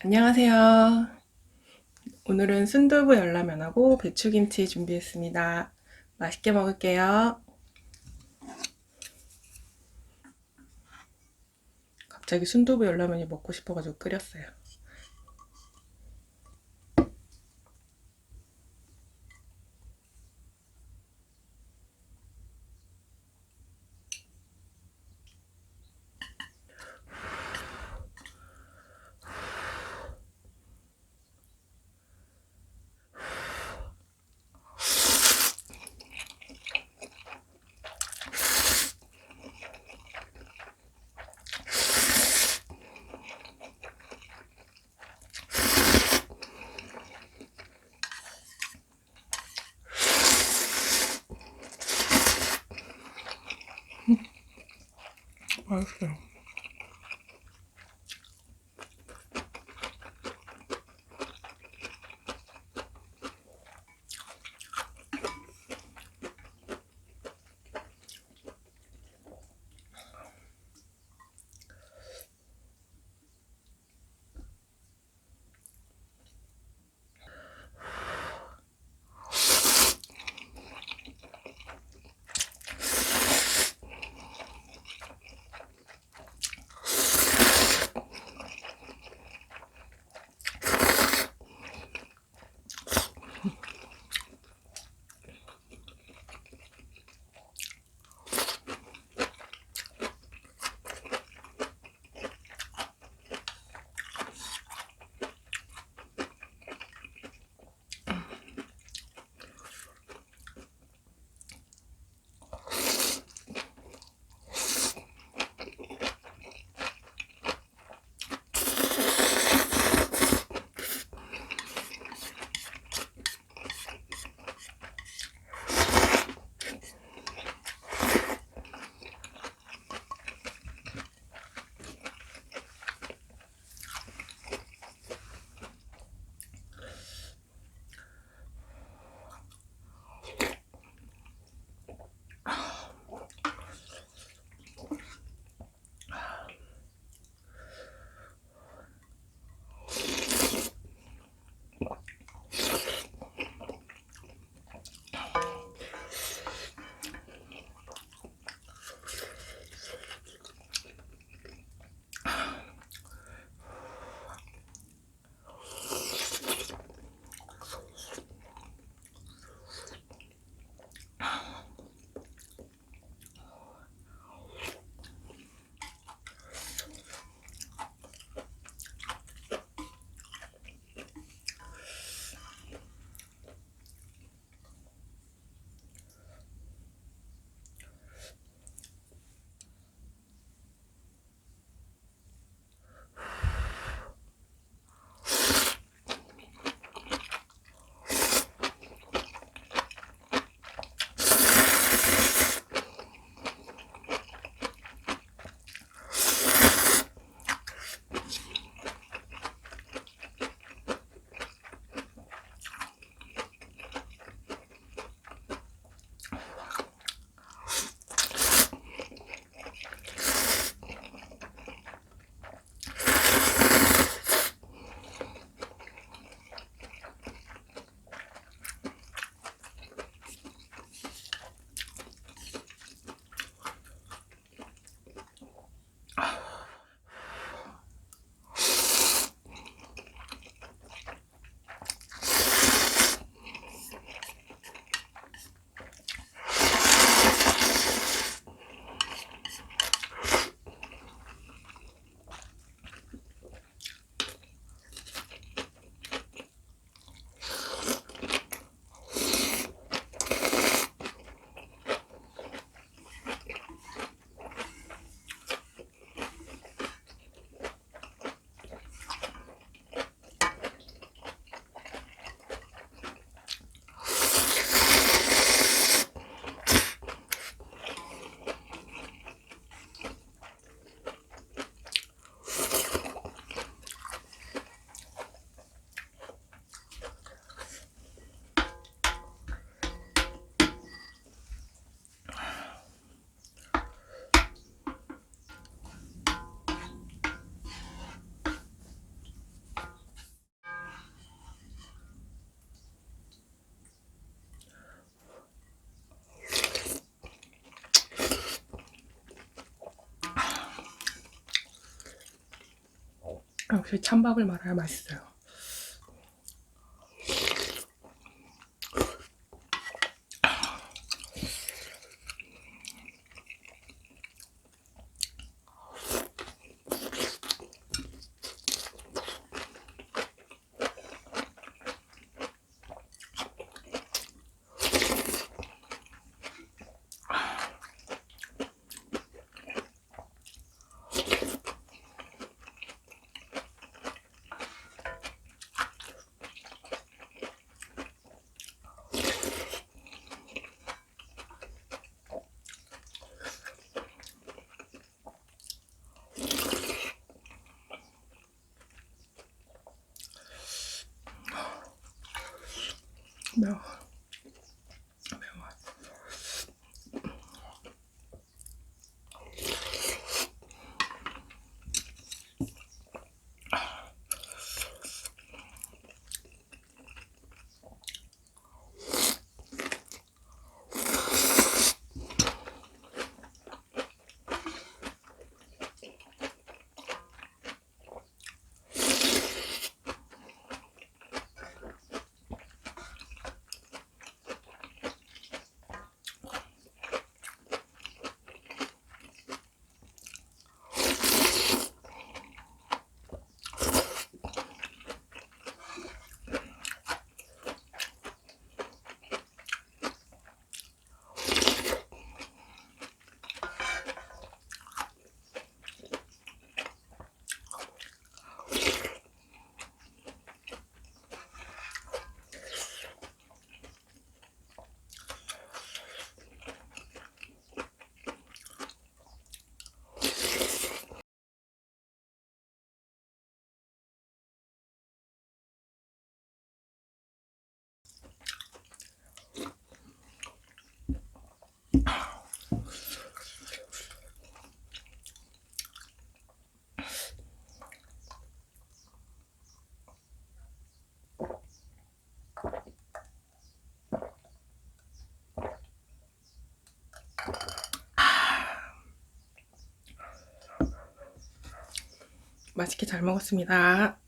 안녕하세요. 오늘은 순두부 열라면하고 배추김치 준비했습니다. 맛있게 먹을게요. 갑자기 순두부 열라면이 먹고 싶어가지고 끓였어요. 맛있 역시 찬밥을 말아야 맛있어요. 맛있게 잘 먹었습니다.